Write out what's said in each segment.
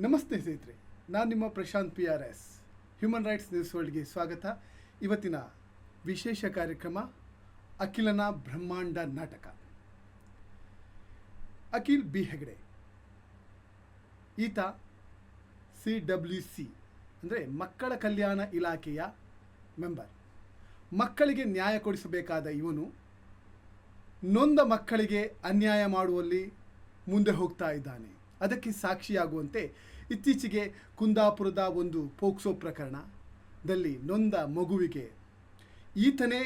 ನಮಸ್ತೆ ಸ್ನೇಹಿತರೆ, ನಾನು ನಿಮ್ಮ Prashanth P R S human rights news ವರ್ಲ್ಡ್ಗೆ ಸ್ವಾಗತ. ಇವತ್ತಿನ ವಿಶೇಷ ಕಾರ್ಯಕ್ರಮ, ಅಖಿಲನ ಬ್ರಹ್ಮಾಂಡ ನಾಟಕ. ಅಖಿಲ್ ಬಿ ಹೆಗಡೆ, ಈತ ಸಿ ಡಬ್ಲ್ಯೂ ಸಿ, ಅಂದರೆ ಮಕ್ಕಳ ಕಲ್ಯಾಣ ಇಲಾಖೆಯ ಮೆಂಬರ್. ಮಕ್ಕಳಿಗೆ ನ್ಯಾಯ ಕೊಡಿಸಬೇಕಾದ ಇವನು ನೊಂದ ಮಕ್ಕಳಿಗೆ ಅನ್ಯಾಯ ಮಾಡುವಲ್ಲಿ ಮುಂದೆ ಹೋಗ್ತಾ ಇದ್ದಾನೆ. ಅದಕ್ಕೆ ಸಾಕ್ಷಿಯಾಗುವಂತೆ ಇತ್ತೀಚೆಗೆ ಕುಂದಾಪುರದ ಒಂದು ಪೋಕ್ಸೋ ಪ್ರಕರಣದಲ್ಲಿ ನೊಂದ ಮಗುವಿಗೆ ಈತನೇ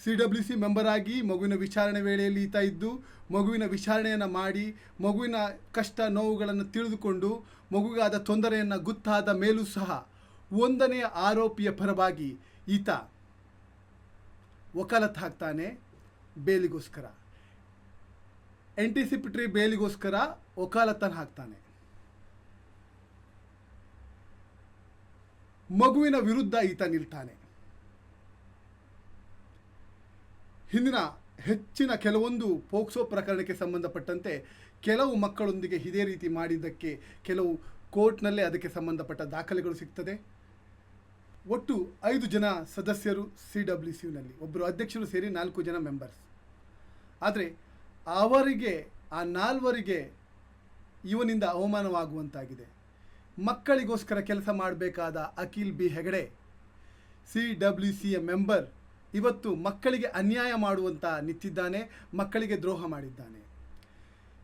ಸಿ ಡಬ್ಲ್ಯೂ ಸಿ ಮೆಂಬರ್ ಆಗಿ ಮಗುವಿನ ವಿಚಾರಣೆ ವೇಳೆಯಲ್ಲಿ ಈತ ಇದ್ದು ಮಗುವಿನ ವಿಚಾರಣೆಯನ್ನು ಮಾಡಿ ಮಗುವಿನ ಕಷ್ಟ ನೋವುಗಳನ್ನು ತಿಳಿದುಕೊಂಡು ಮಗುವಿಗಾದ ತೊಂದರೆಯನ್ನು ಗೊತ್ತಾದ ಮೇಲೂ ಸಹ ಒಂದನೆಯ ಆರೋಪಿಯ ಪರವಾಗಿ ಈತ ವಕಾಲತ್ ಹಾಕ್ತಾನೆ ಬೇಲಿಗೋಸ್ಕರ. ಎಂಟಿಸಿಪಿಟ್ರಿ ಬೇಲಿಗೋಸ್ಕರ ವಕಾಲತ್ತನ್ನು ಹಾಕ್ತಾನೆ. ಮಗುವಿನ ವಿರುದ್ಧ ಈತ ನಿಲ್ತಾನೆ. ಹಿಂದಿನ ಹೆಚ್ಚಿನ ಕೆಲವೊಂದು ಪೋಕ್ಸೋ ಪ್ರಕರಣಕ್ಕೆ ಸಂಬಂಧಪಟ್ಟಂತೆ ಕೆಲವು ಮಕ್ಕಳೊಂದಿಗೆ ಇದೇ ರೀತಿ ಮಾಡಿದ್ದಕ್ಕೆ ಕೆಲವು ಕೋರ್ಟ್ನಲ್ಲೇ ಅದಕ್ಕೆ ಸಂಬಂಧಪಟ್ಟ ದಾಖಲೆಗಳು ಸಿಗ್ತದೆ. ಒಟ್ಟು ಐದು ಜನ ಸದಸ್ಯರು ಸಿ ಡಬ್ಲ್ಯೂ ಸಿನಲ್ಲಿ ಒಬ್ಬರು ಅಧ್ಯಕ್ಷರು ಸೇರಿ ನಾಲ್ಕು ಜನ ಮೆಂಬರ್ಸ್ ಆದರೆ ಅವರಿಗೆ, ಆ ನಾಲ್ವರಿಗೆ ಇವನಿಂದ ಅವಮಾನವಾಗುವಂತಾಗಿದೆ. ಮಕ್ಕಳಿಗೋಸ್ಕರ ಕೆಲಸ ಮಾಡಬೇಕಾದ Akhil B Hegde, C W ಸಿಯ ಮೆಂಬರ್, ಇವತ್ತು ಮಕ್ಕಳಿಗೆ ಅನ್ಯಾಯ ಮಾಡುವಂತ ನಿಂತಿದ್ದಾನೆ, ಮಕ್ಕಳಿಗೆ ದ್ರೋಹ ಮಾಡಿದ್ದಾನೆ.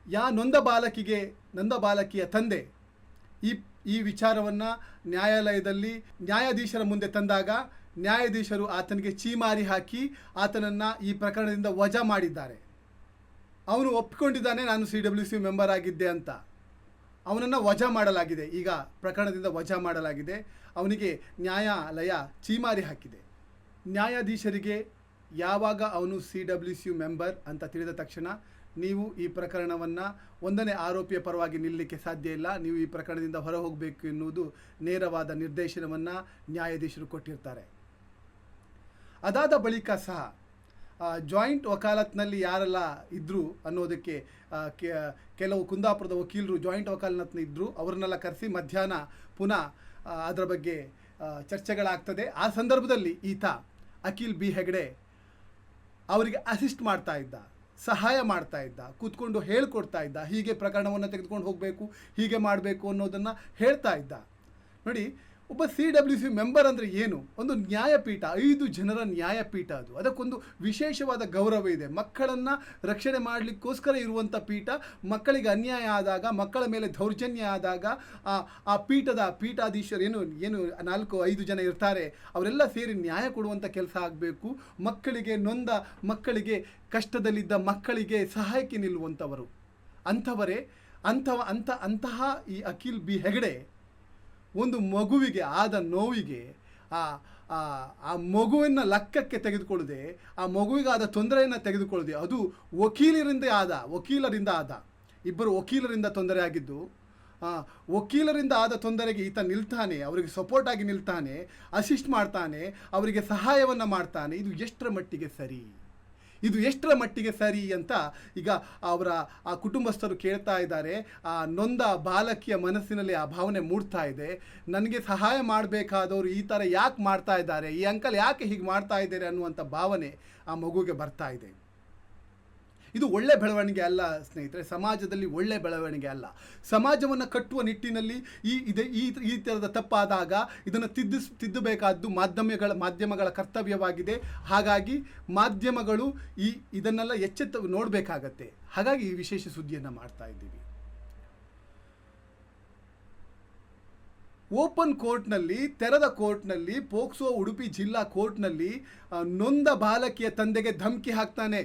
ಯಾ ನೊಂದ ಬಾಲಕಿಗೆ, ನೊಂದ ಬಾಲಕಿಯ ತಂದೆ, ಈ ಈ ವಿಚಾರವನ್ನು ನ್ಯಾಯಾಲಯದಲ್ಲಿ ನ್ಯಾಯಾಧೀಶರ ಮುಂದೆ ತಂದಾಗ ನ್ಯಾಯಾಧೀಶರು ಆತನಿಗೆ ಚೀಮಾರಿ ಹಾಕಿ ಆತನನ್ನು ಈ ಪ್ರಕರಣದಿಂದ ವಜಾ ಮಾಡಿದ್ದಾರೆ. ಅವನು ಒಪ್ಪಿಕೊಂಡಿದ್ದಾನೆ, ನಾನು ಸಿ ಡಬ್ಲ್ಯೂ ಸಿ ಮೆಂಬರ್ ಆಗಿದ್ದೆ ಅಂತ. ಅವನನ್ನು ವಜಾ ಮಾಡಲಾಗಿದೆ. ಈಗ ಪ್ರಕರಣದಿಂದ ವಜಾ ಮಾಡಲಾಗಿದೆ. ಅವನಿಗೆ ನ್ಯಾಯಾಲಯ ಚೀಮಾರಿ ಹಾಕಿದೆ. ನ್ಯಾಯಾಧೀಶರಿಗೆ ಯಾವಾಗ ಅವನು ಸಿ ಡಬ್ಲ್ಯೂ ಸಿ ಮೆಂಬರ್ ಅಂತ ತಿಳಿದ ತಕ್ಷಣ ನೀವು ಈ ಪ್ರಕರಣವನ್ನು ಒಂದನೇ ಆರೋಪಿಯ ಪರವಾಗಿ ನಿಲ್ಲಲಿಕ್ಕೆ ಸಾಧ್ಯ ಇಲ್ಲ. ನೀವು ಈ ಪ್ರಕರಣದಿಂದ ಹೊರ ಹೋಗಬೇಕು ಎನ್ನುವುದು ನೇರವಾದ ನಿರ್ದೇಶನವನ್ನು ನ್ಯಾಯಾಧೀಶರು ಕೊಟ್ಟಿರ್ತಾರೆ. ಅದಾದ ಬಳಿಕ ಸಹ ಜಾಯಿಂಟ್ ವಕಾಲತ್ನಲ್ಲಿ ಯಾರೆಲ್ಲ ಇದ್ದರು ಅನ್ನೋದಕ್ಕೆ ಕೆಲವು ಕುಂದಾಪುರದ ವಕೀಲರು ಜಾಯಿಂಟ್ ವಕಾಲತ್ನ ಇದ್ದರು ಅವ್ರನ್ನೆಲ್ಲ ಕರೆಸಿ ಮಧ್ಯಾಹ್ನ ಪುನಃ ಅದರ ಬಗ್ಗೆ ಚರ್ಚೆಗಳಾಗ್ತದೆ. ಆ ಸಂದರ್ಭದಲ್ಲಿ ಈತ ಅಖಿಲ್ ಬಿ ಹೆಗಡೆ ಅವರಿಗೆ ಅಸಿಸ್ಟ್ ಮಾಡ್ತಾ ಇದ್ದ, ಸಹಾಯ ಮಾಡ್ತಾ ಇದ್ದ, ಕೂತ್ಕೊಂಡು ಹೇಳ್ಕೊಡ್ತಾ ಇದ್ದ, ಹೀಗೆ ಪ್ರಕರಣವನ್ನು ತೆಗೆದುಕೊಂಡು ಹೋಗಬೇಕು, ಹೀಗೆ ಮಾಡಬೇಕು ಅನ್ನೋದನ್ನು ಹೇಳ್ತಾ ಇದ್ದ. ನೋಡಿ ಒಬ್ಬ ಸಿ ಡಬ್ಲ್ಯೂ ಸಿ ಮೆಂಬರ್ ಅಂದರೆ ಏನು? ಒಂದು ನ್ಯಾಯಪೀಠ, ಐದು ಜನರ ನ್ಯಾಯಪೀಠ ಅದು. ಅದಕ್ಕೊಂದು ವಿಶೇಷವಾದ ಗೌರವ ಇದೆ. ಮಕ್ಕಳನ್ನು ರಕ್ಷಣೆ ಮಾಡಲಿಕ್ಕೋಸ್ಕರ ಇರುವಂಥ ಪೀಠ, ಮಕ್ಕಳಿಗೆ ಅನ್ಯಾಯ ಆದಾಗ, ಮಕ್ಕಳ ಮೇಲೆ ದೌರ್ಜನ್ಯ ಆದಾಗ, ಆ ಪೀಠದ ಪೀಠಾಧೀಶರು ಏನು ಏನು ನಾಲ್ಕು, ಐದು ಜನ ಇರ್ತಾರೆ, ಅವರೆಲ್ಲ ಸೇರಿ ನ್ಯಾಯ ಕೊಡುವಂಥ ಕೆಲಸ ಆಗಬೇಕು. ಮಕ್ಕಳಿಗೆ ನೊಂದ, ಮಕ್ಕಳಿಗೆ ಕಷ್ಟದಲ್ಲಿದ್ದ ಮಕ್ಕಳಿಗೆ ಸಹಾಯಕ್ಕೆ ನಿಲ್ಲುವಂಥವರು ಅಂಥವರೇ ಅಂಥವ ಅಂಥ, ಅಂತಹ ಈ ಅಖಿಲ್ ಬಿ ಹೆಗಡೆ ಒಂದು ಮಗುವಿಗೆ, ಆದ ನೋವಿಗೆ, ಆ ಆ ಆ ಮಗುವಿನ ಲೆಕ್ಕಕ್ಕೆ ತೆಗೆದುಕೊಳ್ಳದೆ, ಆ ಮಗುವಿಗಾದ ತೊಂದರೆಯನ್ನು ತೆಗೆದುಕೊಳ್ಳದೆ, ಅದು ವಕೀಲರಿಂದ ಆದ ವಕೀಲರಿಂದ ಆದ, ಇಬ್ಬರು ವಕೀಲರಿಂದ ತೊಂದರೆ ಆಗಿದ್ದು ವಕೀಲರಿಂದ ಆದ ತೊಂದರೆಗೆ ಈತ ನಿಲ್ತಾನೆ, ಅವರಿಗೆ ಸಪೋರ್ಟ್ ಆಗಿ ನಿಲ್ತಾನೆ ಅಸಿಸ್ಟ್ ಮಾಡ್ತಾನೆ, ಅವರಿಗೆ ಸಹಾಯವನ್ನು ಮಾಡ್ತಾನೆ, ಇದು ಎಷ್ಟರ ಮಟ್ಟಿಗೆ ಸರಿ? ಇದು ಎಷ್ಟರ ಮಟ್ಟಿಗೆ ಸರಿ ಅಂತ ಈಗ ಅವರ, ಆ ಕುಟುಂಬಸ್ಥರು ಕೇಳ್ತಾ ಇದ್ದಾರೆ. ಆ ನೊಂದ ಬಾಲಕಿಯ ಮನಸ್ಸಿನಲ್ಲಿ ಆ ಭಾವನೆ ಮೂಡ್ತಾ ಇದೆ. ನನಗೆ ಸಹಾಯ ಮಾಡಬೇಕಾದವರು ಈ ಥರ ಯಾಕೆ ಮಾಡ್ತಾ ಇದ್ದಾರೆ? ಈ ಅಂಕಲ್ ಯಾಕೆ ಹೀಗೆ ಮಾಡ್ತಾ ಇದ್ದಾರೆ ಅನ್ನುವಂಥ ಭಾವನೆ ಆ ಮಗುಗೆ ಬರ್ತಾ ಇದೆ. ಇದು ಒಳ್ಳೆ ಬೆಳವಣಿಗೆ ಅಲ್ಲ, ಸ್ನೇಹಿತರೆ. ಸಮಾಜದಲ್ಲಿ ಒಳ್ಳೆ ಬೆಳವಣಿಗೆ ಅಲ್ಲ. ಸಮಾಜವನ್ನು ಕಟ್ಟುವ ನಿಟ್ಟಿನಲ್ಲಿ ಈ ಇದೆ, ಈ ಈ ಥರದ ತಪ್ಪಾದಾಗ ಇದನ್ನು ತಿದ್ದಿಸ್, ತಿದ್ದಬೇಕಾದ್ದು ಮಾಧ್ಯಮಗಳ ಮಾಧ್ಯಮಗಳ ಕರ್ತವ್ಯವಾಗಿದೆ. ಹಾಗಾಗಿ ಮಾಧ್ಯಮಗಳು ಈ, ಇದನ್ನೆಲ್ಲ ಎಚ್ಚೆತ್ತ ನೋಡಬೇಕಾಗತ್ತೆ. ಹಾಗಾಗಿ ಈ ವಿಶೇಷ ಸುದ್ದಿಯನ್ನು ಮಾಡ್ತಾ ಇದ್ದೀವಿ. ಓಪನ್ ಕೋರ್ಟ್ನಲ್ಲಿ, ತೆರೆದ ಕೋರ್ಟ್ನಲ್ಲಿ, ಪೋಕ್ಸೋ ಉಡುಪಿ ಜಿಲ್ಲಾ ಕೋರ್ಟ್ನಲ್ಲಿ ನೊಂದ ಬಾಲಕಿಯ ತಂದೆಗೆ ಧಮಕಿ ಹಾಕ್ತಾನೆ.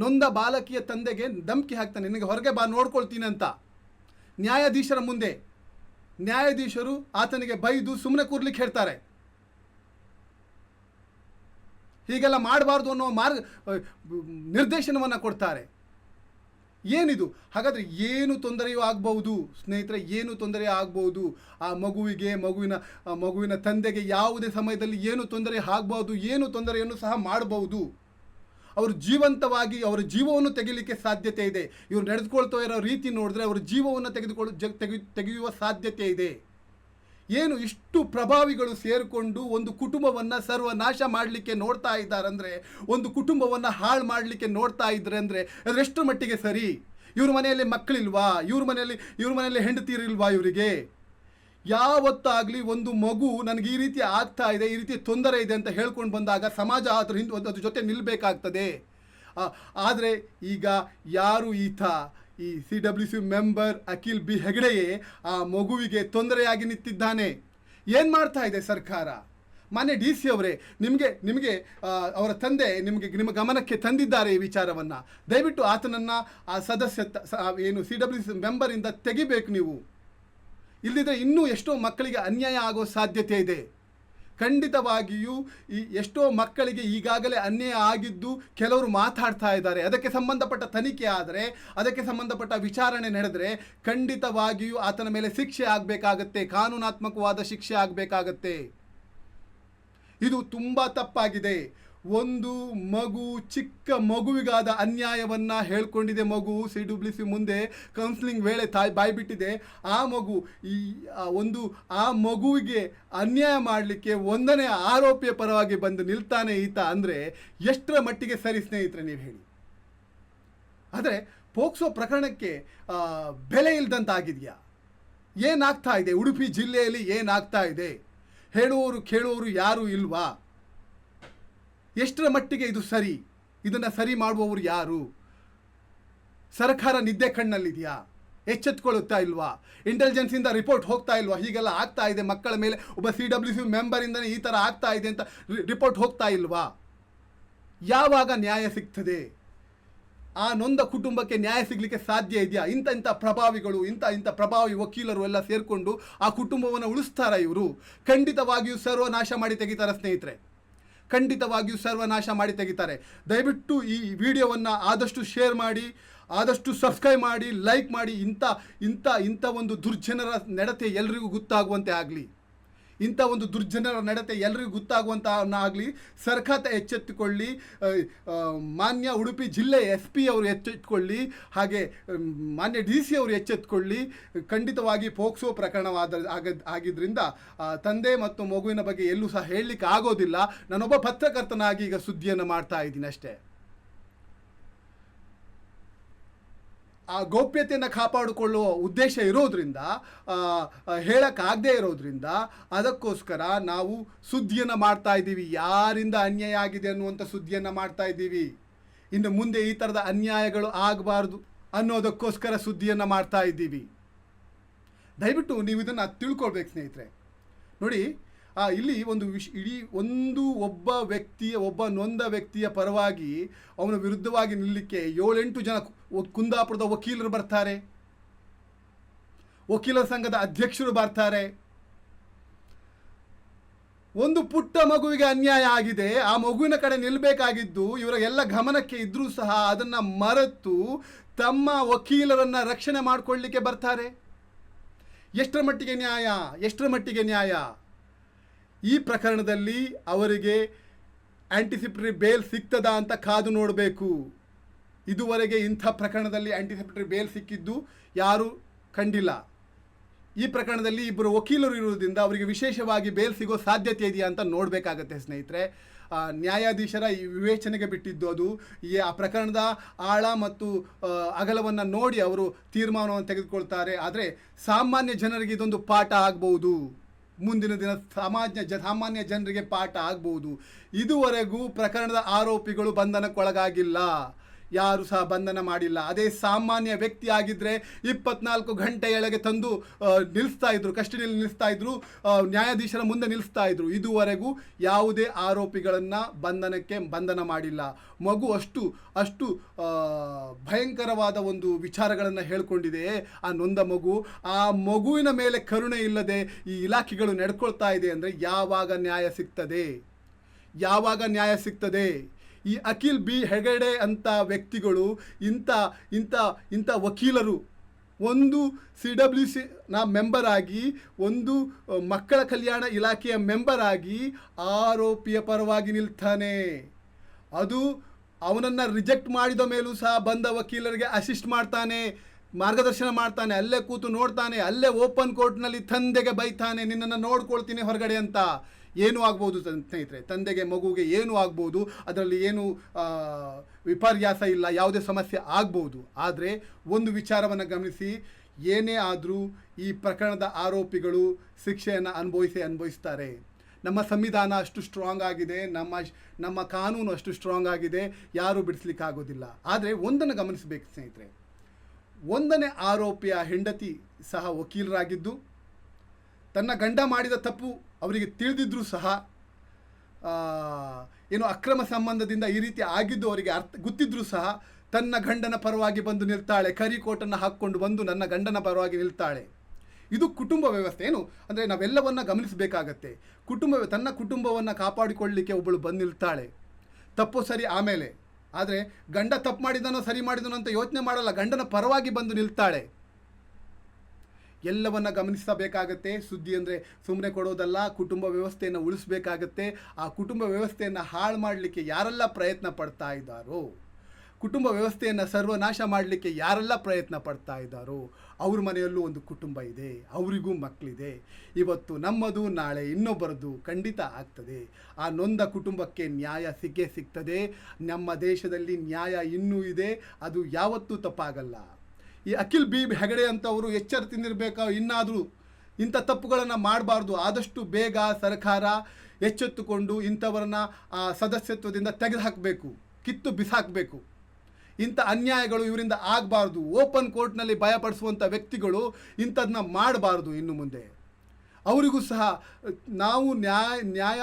ನೊಂದ ಬಾಲಕಿಯ ತಂದೆಗೆ ಧಮಕಿ ಹಾಕ್ತಾನೆ. ನಿನಗೆ ಹೊರಗೆ ಬಾ, ನೋಡ್ಕೊಳ್ತೀನಿ ಅಂತ. ನ್ಯಾಯಾಧೀಶರ ಮುಂದೆ. ನ್ಯಾಯಾಧೀಶರು ಆತನಿಗೆ ಬೈದು ಸುಮ್ಮನೆ ಕೂರ್ಲಿಕ್ಕೆ ಹೇಳ್ತಾರೆ. ಹೀಗೆಲ್ಲ ಮಾಡಬಾರ್ದು ಅನ್ನೋ ಮಾರ್ಗ, ನಿರ್ದೇಶನವನ್ನು ಕೊಡ್ತಾರೆ. ಏನಿದು? ಹಾಗಾದರೆ ಏನು ತೊಂದರೆಯೂ ಆಗ್ಬಹುದು. ಸ್ನೇಹಿತರೆ, ಏನು ತೊಂದರೆ ಆಗ್ಬಹುದು? ಆ ಮಗುವಿಗೆ, ಮಗುವಿನ ಮಗುವಿನ ತಂದೆಗೆ ಯಾವುದೇ ಸಮಯದಲ್ಲಿ ಏನು ತೊಂದರೆ ಆಗ್ಬೋದು ಏನು ತೊಂದರೆಯನ್ನು ಸಹ ಮಾಡಬಹುದು. ಅವರು ಜೀವಂತವಾಗಿ ಅವರ ಜೀವವನ್ನು ತೆಗಿಲಿಕ್ಕೆ ಸಾಧ್ಯತೆ ಇದೆ. ಇವರು ನಡೆದುಕೊಳ್ತಾ ಇರೋ ರೀತಿ ನೋಡಿದ್ರೆ ಅವರ ಜೀವವನ್ನು ತೆಗೆದುಕೊಳ್ಳು ತೆಗೆಯುವ ಸಾಧ್ಯತೆ ಇದೆ. ಏನು ಇಷ್ಟು ಪ್ರಭಾವಿಗಳು ಸೇರಿಕೊಂಡು ಒಂದು ಕುಟುಂಬವನ್ನು ಸರ್ವನಾಶ ಮಾಡಲಿಕ್ಕೆ ನೋಡ್ತಾ ಇದ್ದಾರಂದರೆ ಒಂದು ಕುಟುಂಬವನ್ನು ಹಾಳು ಮಾಡಲಿಕ್ಕೆ ನೋಡ್ತಾ ಇದ್ದಾರೆ ಅಂದರೆ ಅದರೆಷ್ಟು ಮಟ್ಟಿಗೆ ಸರಿ? ಇವ್ರ ಮನೆಯಲ್ಲಿ ಮಕ್ಕಳಿಲ್ವಾ ಇವ್ರ ಮನೆಯಲ್ಲಿ ಇವ್ರ ಮನೆಯಲ್ಲಿ ಹೆಂಡತಿರಿಲ್ವಾ ಇವರಿಗೆ? ಯಾವತ್ತಾಗಲಿ ಒಂದು ಮಗು ನನಗೆ ಈ ರೀತಿ ಆಗ್ತಾ ಇದೆ, ಈ ರೀತಿ ತೊಂದರೆ ಇದೆ ಅಂತ ಹೇಳ್ಕೊಂಡು ಬಂದಾಗ ಸಮಾಜ ಅದ್ರ ಹಿಂದೆ ಅದ್ರ ಜೊತೆ ನಿಲ್ಲಬೇಕಾಗ್ತದೆ ಆದರೆ ಈಗ ಯಾರು ಈತ, ಈ C W C member Akhil B ಹೆಗಡೆಯೇ ಆ ಮಗುವಿಗೆ ತೊಂದರೆಯಾಗಿ ನಿಂತಿದ್ದಾನೆ? ಏನು ಮಾಡ್ತಾ ಇದೆ ಸರ್ಕಾರ? ಮಾನ್ಯ ಡಿ ಸಿ ಅವರೇ, ನಿಮಗೆ ನಿಮಗೆ ಅವರ ತಂದೆ ನಿಮಗೆ, ನಿಮ್ಮ ಗಮನಕ್ಕೆ ತಂದಿದ್ದಾರೆ ಈ ವಿಚಾರವನ್ನು. ದಯವಿಟ್ಟು ಆತನನ್ನು ಆ ಸದಸ್ಯ ಏನು ಸಿ ಡಬ್ಲ್ಯೂ ಸಿ ಮೆಂಬರಿಂದ ತೆಗಿಬೇಕು ನೀವು. ಇಲ್ಲದಿದ್ದರೆ ಇನ್ನೂ ಎಷ್ಟೋ ಮಕ್ಕಳಿಗೆ ಅನ್ಯಾಯ ಆಗೋ ಸಾಧ್ಯತೆ ಇದೆ. ಖಂಡಿತವಾಗಿಯೂ ಈ ಎಷ್ಟೋ ಮಕ್ಕಳಿಗೆ ಈಗಾಗಲೇ ಅನ್ಯಾಯ ಆಗಿದ್ದು ಕೆಲವರು ಮಾತಾಡ್ತಾ ಇದ್ದಾರೆ. ಅದಕ್ಕೆ ಸಂಬಂಧಪಟ್ಟ ತನಿಖೆ ಆದರೆ, ಅದಕ್ಕೆ ಸಂಬಂಧಪಟ್ಟ ವಿಚಾರಣೆ ನಡೆದರೆ ಖಂಡಿತವಾಗಿಯೂ ಆತನ ಮೇಲೆ ಶಿಕ್ಷೆ ಆಗಬೇಕಾಗತ್ತೆ, ಕಾನೂನಾತ್ಮಕವಾದ ಶಿಕ್ಷೆ ಆಗಬೇಕಾಗತ್ತೆ. ಇದು ತುಂಬ ತಪ್ಪಾಗಿದೆ. ಒಂದು ಮಗು ಚಿಕ್ಕ ಮಗುವಿಗಾದ ಅನ್ಯಾಯವನ್ನ ಹೇಳ್ಕೊಂಡಿದೆ ಮಗು ಸಿ ಸಿ ಮುಂದೆ ಕೌನ್ಸಿಲಿಂಗ್ ವೇಳೆ ತಾಯಿ ಬಾಯ್ಬಿಟ್ಟಿದೆ. ಆ ಮಗು ಈ ಒಂದು, ಆ ಮಗುವಿಗೆ ಅನ್ಯಾಯ ಮಾಡಲಿಕ್ಕೆ ಒಂದನೇ ಆರೋಪಿಯ ಪರವಾಗಿ ಬಂದು ನಿಲ್ತಾನೆ ಈತ ಅಂದರೆ ಎಷ್ಟರ ಮಟ್ಟಿಗೆ ಸರಿ ಸ್ನೇಹಿತರೆ ನೀವು ಹೇಳಿ. ಆದರೆ ಪೋಕ್ಸೋ ಪ್ರಕರಣಕ್ಕೆ ಬೆಲೆ ಇಲ್ದಂತಾಗಿದೆಯಾ? ಏನಾಗ್ತಾ ಇದೆ? ಉಡುಪಿ ಜಿಲ್ಲೆಯಲ್ಲಿ ಏನಾಗ್ತಾ ಇದೆ? ಹೇಳುವವರು ಕೇಳುವವರು ಯಾರೂ ಇಲ್ವಾ? ಎಷ್ಟರ ಮಟ್ಟಿಗೆ ಇದು ಸರಿ? ಇದನ್ನು ಸರಿ ಮಾಡುವವರು ಯಾರು? ಸರ್ಕಾರ ನಿದ್ದೆ ಕಣ್ಣಲ್ಲಿದೆಯಾ? ಎಚ್ಚೆತ್ಕೊಳ್ಳುತ್ತಾ ಇಲ್ವಾ? ಇಂಟೆಲಿಜೆನ್ಸಿಂದ ರಿಪೋರ್ಟ್ ಹೋಗ್ತಾ ಇಲ್ವಾ? ಹೀಗೆಲ್ಲ ಆಗ್ತಾ ಇದೆ. ಮಕ್ಕಳ ಮೇಲೆ ಒಬ್ಬ ಸಿ ಡಬ್ಲ್ಯೂ ಸಿ ಮೆಂಬರಿಂದನೇ ಈ ಥರ ಆಗ್ತಾ ಇದೆ ಅಂತ ರಿಪೋರ್ಟ್ ಹೋಗ್ತಾ ಇಲ್ವಾ? ಯಾವಾಗ ನ್ಯಾಯ ಸಿಗ್ತದೆ? ಆ ನೊಂದ ಕುಟುಂಬಕ್ಕೆ ನ್ಯಾಯ ಸಿಗಲಿಕ್ಕೆ ಸಾಧ್ಯ ಇದೆಯಾ? ಇಂಥ ಇಂಥ ಪ್ರಭಾವಿಗಳು, ಇಂಥ ಇಂಥ ಪ್ರಭಾವಿ ವಕೀಲರು ಎಲ್ಲ ಸೇರಿಕೊಂಡು ಆ ಕುಟುಂಬವನ್ನು ಉಳಿಸ್ತಾರ ಇವರು? ಖಂಡಿತವಾಗಿಯೂ ಸರ್ವನಾಶ ಮಾಡಿ ತೆಗಿತಾರೆ ಸ್ನೇಹಿತರೆ. ಖಂಡಿತವಾಗಿಯೂ ಸರ್ವನಾಶ ಮಾಡಿ ತೆಗಿತಾರೆ. ದಯವಿಟ್ಟು ಈ ವಿಡಿಯೋವನ್ನು ಆದಷ್ಟು ಶೇರ್ ಮಾಡಿ, ಆದಷ್ಟು ಸಬ್ಸ್ಕ್ರೈಬ್ ಮಾಡಿ, ಲೈಕ್ ಮಾಡಿ, ಇಂಥ ಇಂಥ ಇಂಥ ಒಂದು ದುರ್ಜನರ ನಡತೆ ಎಲ್ರಿಗೂ ಗೊತ್ತಾಗುವಂತೆ ಆಗಲಿ. ಇಂಥ ಒಂದು ದುರ್ಜನರ ನಡತೆ ಎಲ್ರಿಗೂ ಗೊತ್ತಾಗುವಂತಹ ಆಗಲಿ ಸರ್ಕಾರ ಎಚ್ಚೆತ್ತುಕೊಳ್ಳಿ ಮಾನ್ಯ ಉಡುಪಿ ಜಿಲ್ಲೆ ಎಸ್ ಪಿ ಅವರು ಎಚ್ಚೆತ್ತುಕೊಳ್ಳಿ, ಹಾಗೆ ಮಾನ್ಯ ಡಿ ಸಿ ಅವರು ಎಚ್ಚೆತ್ತುಕೊಳ್ಳಿ. ಖಂಡಿತವಾಗಿ ಪೋಕ್ಸೋ ಪ್ರಕರಣವಾದ ಆಗ ಆಗಿದ್ದರಿಂದ ತಂದೆ ಮತ್ತು ಮಗುವಿನ ಬಗ್ಗೆ ಎಲ್ಲೂ ಸಹ ಹೇಳಲಿಕ್ಕೆ ಆಗೋದಿಲ್ಲ. ನಾನೊಬ್ಬ ಪತ್ರಕರ್ತನಾಗಿ ಈಗ ಸುದ್ದಿಯನ್ನು ಮಾಡ್ತಾ ಇದ್ದೀನಿ ಅಷ್ಟೇ. ಆ ಗೌಪ್ಯತೆಯನ್ನು ಕಾಪಾಡಿಕೊಳ್ಳುವ ಉದ್ದೇಶ ಇರೋದ್ರಿಂದ ಹೇಳೋಕ್ಕಾಗದೇ ಇರೋದ್ರಿಂದ ಅದಕ್ಕೋಸ್ಕರ ನಾವು ಸುದ್ದಿಯನ್ನು ಮಾಡ್ತಾ ಇದ್ದೀವಿ. ಯಾರಿಂದ ಅನ್ಯಾಯ ಆಗಿದೆ ಅನ್ನುವಂಥ ಸುದ್ದಿಯನ್ನು ಮಾಡ್ತಾ ಇದ್ದೀವಿ. ಇನ್ನು ಮುಂದೆ ಈ ಥರದ ಅನ್ಯಾಯಗಳು ಆಗಬಾರ್ದು ಅನ್ನೋದಕ್ಕೋಸ್ಕರ ಸುದ್ದಿಯನ್ನು ಮಾಡ್ತಾ ಇದ್ದೀವಿ. ದಯವಿಟ್ಟು ನೀವು ಇದನ್ನು ತಿಳ್ಕೊಳ್ಬೇಕು ಸ್ನೇಹಿತರೆ. ನೋಡಿ ಇಲ್ಲಿ ಒಂದು ವಿಶ್ ಇಡೀ ಒಂದು ಒಬ್ಬ ವ್ಯಕ್ತಿಯ, ಒಬ್ಬ ನೊಂದ ವ್ಯಕ್ತಿಯ ಪರವಾಗಿ ಅವನ ವಿರುದ್ಧವಾಗಿ ನಿಲ್ಲಕ್ಕೆ ಏಳೆಂಟು ಜನ ಕುಂದಾಪುರದ ವಕೀಲರು ಬರ್ತಾರೆ. ವಕೀಲರ ಸಂಘದ ಅಧ್ಯಕ್ಷರು ಬರ್ತಾರೆ. ಒಂದು ಪುಟ್ಟ ಮಗುವಿಗೆ ಅನ್ಯಾಯ ಆಗಿದೆ. ಆ ಮಗುವಿನ ಕಡೆ ನಿಲ್ಲಬೇಕಾಗಿದ್ದು ಇವರ ಎಲ್ಲ ಗಮನಕ್ಕೆ ಇದ್ದರೂ ಸಹ ಅದನ್ನು ಮರೆತು ತಮ್ಮ ವಕೀಲರನ್ನು ರಕ್ಷಣೆ ಮಾಡಿಕೊಳ್ಳಿಕ್ಕೆ ಬರ್ತಾರೆ. ಎಷ್ಟರ ಮಟ್ಟಿಗೆ ನ್ಯಾಯ? ಎಷ್ಟರ ಮಟ್ಟಿಗೆ ನ್ಯಾಯ? ಈ ಪ್ರಕರಣದಲ್ಲಿ ಅವರಿಗೆ ಆಂಟಿಸಿಪೇಟರಿ ಬೇಲ್ ಸಿಗ್ತದಾ ಅಂತ ಕಾದು ನೋಡಬೇಕು. ಇದುವರೆಗೆ ಇಂಥ ಪ್ರಕರಣದಲ್ಲಿ ಆಂಟಿಸಿಪೇಟರಿ ಬೇಲ್ ಸಿಕ್ಕಿದ್ದು ಯಾರೂ ಕಂಡಿಲ್ಲ. ಈ ಪ್ರಕರಣದಲ್ಲಿ ಇಬ್ಬರು ವಕೀಲರು ಇರುವುದರಿಂದ ಅವರಿಗೆ ವಿಶೇಷವಾಗಿ ಬೇಲ್ ಸಿಗೋ ಸಾಧ್ಯತೆ ಇದೆಯಾ ಅಂತ ನೋಡಬೇಕಾಗತ್ತೆ ಸ್ನೇಹಿತರೆ. ನ್ಯಾಯಾಧೀಶರ ಈ ವಿವೇಚನೆಗೆ ಬಿಟ್ಟಿದ್ದು ಅದು. ಈ, ಆ ಪ್ರಕರಣದ ಆಳ ಮತ್ತು ಅಗಲವನ್ನು ನೋಡಿ ಅವರು ತೀರ್ಮಾನವನ್ನು ತೆಗೆದುಕೊಳ್ತಾರೆ. ಆದರೆ ಸಾಮಾನ್ಯ ಜನರಿಗೆ ಇದೊಂದು ಪಾಠ ಆಗ್ಬೋದು ಮುಂದಿನ ದಿನ ಸಾಮಾನ್ಯ ಜ ಸಾಮಾನ್ಯ ಜನರಿಗೆ ಪಾಠ ಆಗ್ಬೋದು. ಇದುವರೆಗೂ ಪ್ರಕರಣದ ಆರೋಪಿಗಳು ಬಂಧನಕ್ಕೊಳಗಾಗಿಲ್ಲ. ಯಾರು ಸಹ ಬಂಧನ ಮಾಡಿಲ್ಲ. ಅದೇ ಸಾಮಾನ್ಯ ವ್ಯಕ್ತಿ ಆಗಿದ್ರೆ ಇಪ್ಪತ್ನಾಲ್ಕು ಗಂಟೆಯೊಳಗೆ ತಂದು ನಿಲ್ಲಿಸ್ತಾ ಇದ್ರು. ಕಸ್ಟಡಿಯಲ್ಲಿ ನಿಲ್ಲಿಸ್ತಾ ಇದ್ರು. ನ್ಯಾಯಾಧೀಶರ ಮುಂದೆ ನಿಲ್ಲಿಸ್ತಾ ಇದ್ರು. ಇದುವರೆಗೂ ಯಾವುದೇ ಆರೋಪಿಗಳನ್ನು ಬಂಧನಕ್ಕೆ ಬಂಧನ ಮಾಡಿಲ್ಲ. ಮಗು ಅಷ್ಟು ಅಷ್ಟು ಭಯಂಕರವಾದ ಒಂದು ವಿಚಾರಗಳನ್ನು ಹೇಳ್ಕೊಂಡಿದೆ. ಆ ನೊಂದ ಮಗು, ಆ ಮಗುವಿನ ಮೇಲೆ ಕರುಣೆ ಇಲ್ಲದೆ ಈ ಇಲಾಖೆಗಳು ನಡ್ಕೊಳ್ತಾ ಇದೆ ಅಂದರೆ ಯಾವಾಗ ನ್ಯಾಯ ಸಿಗ್ತದೆ? ಯಾವಾಗ ನ್ಯಾಯ ಸಿಗ್ತದೆ? ಈ ಅಖಿಲ್ ಬಿ ಹೆಗಡೆ ಅಂತ ವ್ಯಕ್ತಿಗಳು ಇಂಥ ಇಂಥ ಇಂಥ ವಕೀಲರು ಒಂದು ಸಿ ಡಬ್ಲ್ಯೂ ಸಿ ನ ಮೆಂಬರ್ ಆಗಿ, ಒಂದು ಮಕ್ಕಳ ಕಲ್ಯಾಣ ಇಲಾಖೆಯ ಮೆಂಬರ್ ಆಗಿ ಆರೋಪಿಯ ಪರವಾಗಿ ನಿಲ್ತಾನೆ. ಅದು ಅವನನ್ನು ರಿಜೆಕ್ಟ್ ಮಾಡಿದ ಮೇಲೂ ಸಹ ಬಂದ ವಕೀಲರಿಗೆ ಅಸಿಸ್ಟ್ ಮಾಡ್ತಾನೆ, ಮಾರ್ಗದರ್ಶನ ಮಾಡ್ತಾನೆ, ಅಲ್ಲೇ ಕೂತು ನೋಡ್ತಾನೆ, ಅಲ್ಲೇ ಓಪನ್ ಕೋರ್ಟ್ನಲ್ಲಿ ತಂದೆಗೆ ಬೈತಾನೆ, ನಿನ್ನನ್ನು ನೋಡ್ಕೊಳ್ತೀನಿ ಹೊರಗಡೆ ಅಂತ. ಏನು ಆಗ್ಬೋದು ಸ್ನೇಹಿತರೆ? ತಂದೆಗೆ ಮಗುಗೆ ಏನು ಆಗ್ಬೋದು? ಅದರಲ್ಲಿ ಏನು ವಿಪರ್ಯಾಸ ಇಲ್ಲ, ಯಾವುದೇ ಸಮಸ್ಯೆ ಆಗ್ಬೋದು. ಆದರೆ ಒಂದು ವಿಚಾರವನ್ನು ಗಮನಿಸಿ, ಏನೇ ಆದರೂ ಈ ಪ್ರಕರಣದ ಆರೋಪಿಗಳು ಶಿಕ್ಷೆಯನ್ನು ಅನುಭವಿಸಿ ಅನುಭವಿಸ್ತಾರೆ. ನಮ್ಮ ಸಂವಿಧಾನ ಅಷ್ಟು ಸ್ಟ್ರಾಂಗ್ ಆಗಿದೆ, ನಮ್ಮ ನಮ್ಮ ಕಾನೂನು ಅಷ್ಟು ಸ್ಟ್ರಾಂಗ್ ಆಗಿದೆ, ಯಾರೂ ಬಿಡಿಸ್ಲಿಕ್ಕಾಗೋದಿಲ್ಲ. ಆದರೆ ಒಂದನ್ನು ಗಮನಿಸಬೇಕು ಸ್ನೇಹಿತರೆ. ಒಂದನೇ ಆರೋಪಿಯ ಹೆಂಡತಿ ಸಹ ವಕೀಲರಾಗಿದ್ದು, ತನ್ನ ಗಂಡ ಮಾಡಿದ ತಪ್ಪು ಅವರಿಗೆ ತಿಳಿದಿದ್ದರೂ ಸಹ ಏನು ಅಕ್ರಮ ಸಂಬಂಧದಿಂದ ಈ ರೀತಿ ಆಗಿದ್ದು ಅವರಿಗೆ ಅರ್ಥ ಗೊತ್ತಿದ್ದರೂ ಸಹ ತನ್ನ ಗಂಡನ ಪರವಾಗಿ ಬಂದು ನಿಲ್ತಾಳೆ. ಕರಿಕೋಟನ್ನು ಹಾಕ್ಕೊಂಡು ಬಂದು ನನ್ನ ಗಂಡನ ಪರವಾಗಿ ನಿಲ್ತಾಳೆ. ಇದು ಕುಟುಂಬ ವ್ಯವಸ್ಥೆ. ಏನು? ಅಂದರೆ ನಾವೆಲ್ಲವನ್ನು ಗಮನಿಸಬೇಕಾಗತ್ತೆ. ಕುಟುಂಬ, ತನ್ನ ಕುಟುಂಬವನ್ನು ಕಾಪಾಡಿಕೊಳ್ಳಲಿಕ್ಕೆ ಒಬ್ಬಳು ಬಂದು ನಿಲ್ತಾಳೆ. ತಪ್ಪು ಸರಿ ಆಮೇಲೆ. ಆದರೆ ಗಂಡ ತಪ್ಪು ಮಾಡಿದನೋ ಸರಿ ಮಾಡಿದನೋ ಅಂತ ಯೋಚನೆ ಮಾಡಲ್ಲ. ಗಂಡನ ಪರವಾಗಿ ಬಂದು ನಿಲ್ತಾಳೆ. ಎಲ್ಲವನ್ನ ಗಮನಿಸಬೇಕಾಗತ್ತೆ. ಸುದ್ದಿ ಅಂದರೆ ಸುಮ್ಮನೆ ಕೊಡೋದಲ್ಲ, ಕುಟುಂಬ ವ್ಯವಸ್ಥೆಯನ್ನು ಉಳಿಸಬೇಕಾಗತ್ತೆ. ಆ ಕುಟುಂಬ ವ್ಯವಸ್ಥೆಯನ್ನು ಹಾಳು ಮಾಡಲಿಕ್ಕೆ ಯಾರೆಲ್ಲ ಪ್ರಯತ್ನ ಪಡ್ತಾ ಇದ್ದಾರೋ, ಕುಟುಂಬ ವ್ಯವಸ್ಥೆಯನ್ನು ಸರ್ವನಾಶ ಮಾಡಲಿಕ್ಕೆ ಯಾರೆಲ್ಲ ಪ್ರಯತ್ನ ಪಡ್ತಾ ಇದ್ದಾರೋ, ಅವ್ರ ಮನೆಯಲ್ಲೂ ಒಂದು ಕುಟುಂಬ ಇದೆ, ಅವರಿಗೂ ಮಕ್ಕಳಿದೆ ಇವತ್ತು ನಮ್ಮದು, ನಾಳೆ ಇನ್ನೊಬ್ಬರದ್ದು ಖಂಡಿತ ಆಗ್ತದೆ. ಆ ನೊಂದ ಕುಟುಂಬಕ್ಕೆ ನ್ಯಾಯ ಸಿಕ್ಕೇ ಸಿಗ್ತದೆ. ನಮ್ಮ ದೇಶದಲ್ಲಿ ನ್ಯಾಯ ಇನ್ನೂ ಇದೆ. ಅದು ಯಾವತ್ತೂ ತಪ್ಪಾಗಲ್ಲ. ಈ ಅಖಿಲ್ ಬಿ ಹೆಗಡೆ ಅಂತವರು ಎಚ್ಚರ ತಿಂದಿರಬೇಕಾ ಇನ್ನಾದರೂ ಇಂಥ ತಪ್ಪುಗಳನ್ನು ಮಾಡಬಾರ್ದು. ಆದಷ್ಟು ಬೇಗ ಸರ್ಕಾರ ಎಚ್ಚೆತ್ತುಕೊಂಡು ಇಂಥವರನ್ನ ಆ ಸದಸ್ಯತ್ವದಿಂದ ತೆಗೆದುಹಾಕಬೇಕು. ಕಿತ್ತು ಬಿಸಾಕಬೇಕು. ಇಂಥ ಅನ್ಯಾಯಗಳು ಇವರಿಂದ ಆಗಬಾರ್ದು. ಓಪನ್ ಕೋರ್ಟ್ನಲ್ಲಿ ಭಯಪಡಿಸುವಂಥ ವ್ಯಕ್ತಿಗಳು ಇಂಥದನ್ನ ಮಾಡಬಾರ್ದು ಇನ್ನು ಮುಂದೆ. ಅವರಿಗೂ ಸಹ ನಾವು ನ್ಯಾಯ ನ್ಯಾಯ,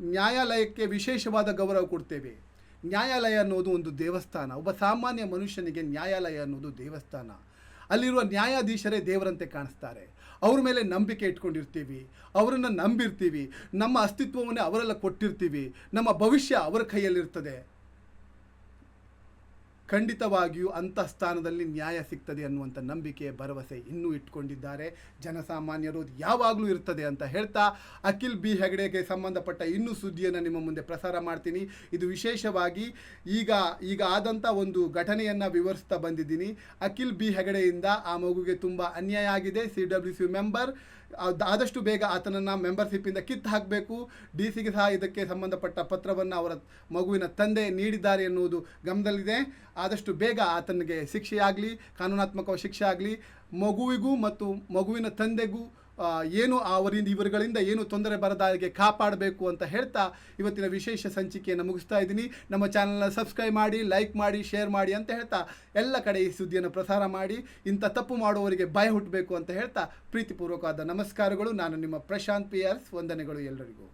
ನ್ಯಾಯಾಲಯಕ್ಕೆ ವಿಶೇಷವಾದ ಗೌರವ ಕೊಡ್ತೇವೆ. ನ್ಯಾಯಾಲಯ ಅನ್ನೋದು ಒಂದು ದೇವಸ್ಥಾನ. ಒಬ್ಬ ಸಾಮಾನ್ಯ ಮನುಷ್ಯನಿಗೆ ನ್ಯಾಯಾಲಯ ಅನ್ನೋದು ದೇವಸ್ಥಾನ. ಅಲ್ಲಿರುವ ನ್ಯಾಯಾಧೀಶರೇ ದೇವರಂತೆ ಕಾಣಿಸ್ತಾರೆ. ಅವ್ರ ಮೇಲೆ ನಂಬಿಕೆ ಇಟ್ಕೊಂಡಿರ್ತೀವಿ. ಅವರನ್ನು ನಂಬಿರ್ತೀವಿ. ನಮ್ಮ ಅಸ್ತಿತ್ವವನ್ನೇ ಅವರೆಲ್ಲ ಕೊಟ್ಟಿರ್ತೀವಿ. ನಮ್ಮ ಭವಿಷ್ಯ ಅವರ ಕೈಯಲ್ಲಿರ್ತದೆ. ಖಂಡಿತವಾಗಿಯೂ ಅಂತ ಸ್ಥಾನದಲ್ಲಿ ನ್ಯಾಯ ಸಿಗ್ತದೆ ಅನ್ನುವಂಥ ನಂಬಿಕೆ ಭರವಸೆ ಇನ್ನೂ ಇಟ್ಕೊಂಡಿದ್ದಾರೆ. ಜನಸಾಮಾನ್ಯರು ಯಾವಾಗಲೂ ಇರ್ತದೆ ಅಂತ ಹೇಳ್ತಾ ಅಖಿಲ್ ಬಿ ಹೆಗಡೆಗೆ ಸಂಬಂಧಪಟ್ಟ ಇನ್ನೂ ಸುದ್ದಿಯನ್ನು ನಿಮ್ಮ ಮುಂದೆ ಪ್ರಸಾರ ಮಾಡ್ತೀನಿ. ಇದು ವಿಶೇಷವಾಗಿ ಈಗ ಈಗ ಆದಂಥ ಒಂದು ಘಟನೆಯನ್ನು ವಿವರಿಸ್ತಾ ಬಂದಿದ್ದೀನಿ. ಅಖಿಲ್ ಬಿ ಹೆಗಡೆಯಿಂದ ಆ ಮಗುಗೆ ತುಂಬ ಅನ್ಯಾಯ ಆಗಿದೆ. ಸಿ ಡಬ್ಲ್ಯೂ ಸಿ ಮೆಂಬರ್ ಆದ್- ಆದಷ್ಟು ಬೇಗ ಆತನನ್ನು ಮೆಂಬರ್ಶಿಪ್ಪಿಂದ ಕಿತ್ತು ಹಾಕಬೇಕು. ಡಿ ಸಿಗೆ ಸಹ ಇದಕ್ಕೆ ಸಂಬಂಧಪಟ್ಟ ಪತ್ರವನ್ನು ಅವರ ಮಗುವಿನ ತಂದೆ ನೀಡಿದ್ದಾರೆ ಎನ್ನುವುದು ಗಮನದಲ್ಲಿದೆ. ಆದಷ್ಟು ಬೇಗ ಆತನಿಗೆ ಶಿಕ್ಷೆಯಾಗಲಿ, ಕಾನೂನಾತ್ಮಕ ಶಿಕ್ಷೆ ಆಗಲಿ ಮಗುವಿಗೂ ಮತ್ತು ಮಗುವಿನ ತಂದೆಗೂ ಏನು ಅವರಿಂದ ಇವರುಗಳಿಂದ ಏನು ತೊಂದರೆ ಬರದ ಹಾಗೆ ಕಾಪಾಡಬೇಕು ಅಂತ ಹೇಳ್ತಾ ಇವತ್ತಿನ ವಿಶೇಷ ಸಂಚಿಕೆಯನ್ನು ಮುಗಿಸ್ತಾ ಇದ್ದೀನಿ. ನಮ್ಮ ಚಾನಲ್ನ ಸಬ್ಸ್ಕ್ರೈಬ್ ಮಾಡಿ, ಲೈಕ್ ಮಾಡಿ, ಶೇರ್ ಮಾಡಿ ಅಂತ ಹೇಳ್ತಾ ಎಲ್ಲ ಕಡೆ ಈ ಸುದ್ದಿಯನ್ನು ಪ್ರಸಾರ ಮಾಡಿ, ಇಂಥ ತಪ್ಪು ಮಾಡುವವರಿಗೆ ಭಯ ಹುಟ್ಟಬೇಕು ಅಂತ ಹೇಳ್ತಾ ಪ್ರೀತಿಪೂರ್ವಕವಾದ ನಮಸ್ಕಾರಗಳು. ನಾನು ನಿಮ್ಮ ಪ್ರಶಾಂತ್ ಪಿ ಆರ್ಸ್ ವಂದನೆಗಳು ಎಲ್ಲರಿಗೂ.